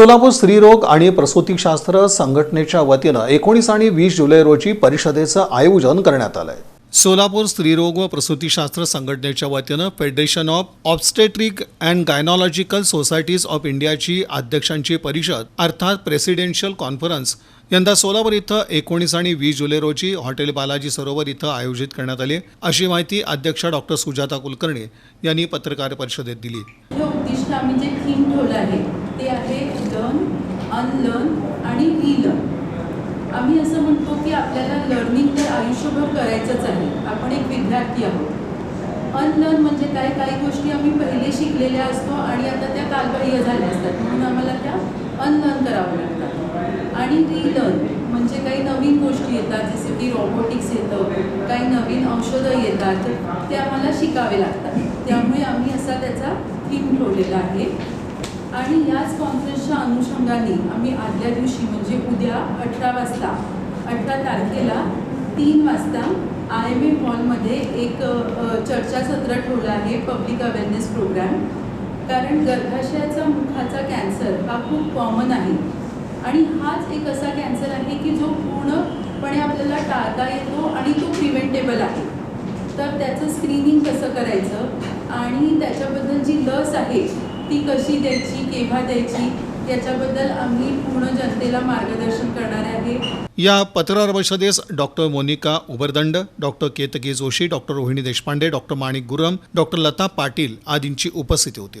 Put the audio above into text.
सोलापूर स्त्रीरोग आणि प्रसूतीशास्त्र संघटनेच्या वतीनं एकोणीस आणि वीस जुलै रोजी परिषदेचं आयोजन करण्यात आलंय. सोलापूर स्त्रीरोग व प्रसूतीशास्त्र संघटनेच्या वतीनं federation of obstetric and gynaecological societies of इंडियाची अध्यक्षांची परिषद अर्थात प्रेसिडेन्शियल कॉन्फरन्स यंदा सोलापूर इथं एकोणीस आणि वीस जुलै रोजी हॉटेल बालाजी सरोवर इथं आयोजित करण्यात आली. अशी माहिती अध्यक्ष डॉक्टर सुजाता कुलकर्णी यांनी पत्रकार परिषदेत दिली. उद्दिष्ट आम्ही जे थीम ठेवलं आहे ते आहे लर्न अनलर्न आणि रिलर्न आम्ही असं म्हणतो की आपल्याला लर्निंग तर आयुष्यभर करायचंच आहे. आपण एक विद्यार्थी आहोत. अनलर्न म्हणजे काय? काही गोष्टी आम्ही पहिले शिकलेल्या असतो आणि आता त्या कालबाह्य झाल्या असतात. म्हणून आम्हाला त्या अनलर्न कराव्या लागतात. आणि रिलर्न म्हणजे काही नवीन गोष्टी येतात. जसे की रोबोटिक्स येतं काही नवीन औषधं येतात. ते आम्हाला शिकावे लागतात. त्यामुळे आम्ही असा त्याचा थीम ठेवलेला आहे. आणि याच कॉन्फरन्सच्या अनुषंगाने आम्ही आदल्या दिवशी म्हणजे उद्या अठरा वाजता अठरा तारखेला तीन वाजता आय एम ए मॉलमध्ये एक चर्चासत्र ठेवलं आहे पब्लिक अवेअरनेस प्रोग्राम कारण गर्भाशयाचा मुखाचा कॅन्सर हा खूप कॉमन आहे. आणि हाच एक असा कॅन्सर आहे की जो पूर्णपणे आपल्याला टाळता येतो आणि तो प्रिव्हेंटेबल आहे. तर त्याचं स्क्रीनिंग कसं करायचं? आणि त्याच्याबद्दल जी लस आहे ती कशी द्यायची केव्हा द्यायची याच्याबद्दल आम्ही पूर्ण जनतेला मार्गदर्शन करणार आहे. या पत्रकार परिषदेस doctor Monika Ubardand doctor Ketki Joshi doctor Rohini Deshpande doctor Manik Guram doctor Lata Patil आदींची उपस्थिती होती.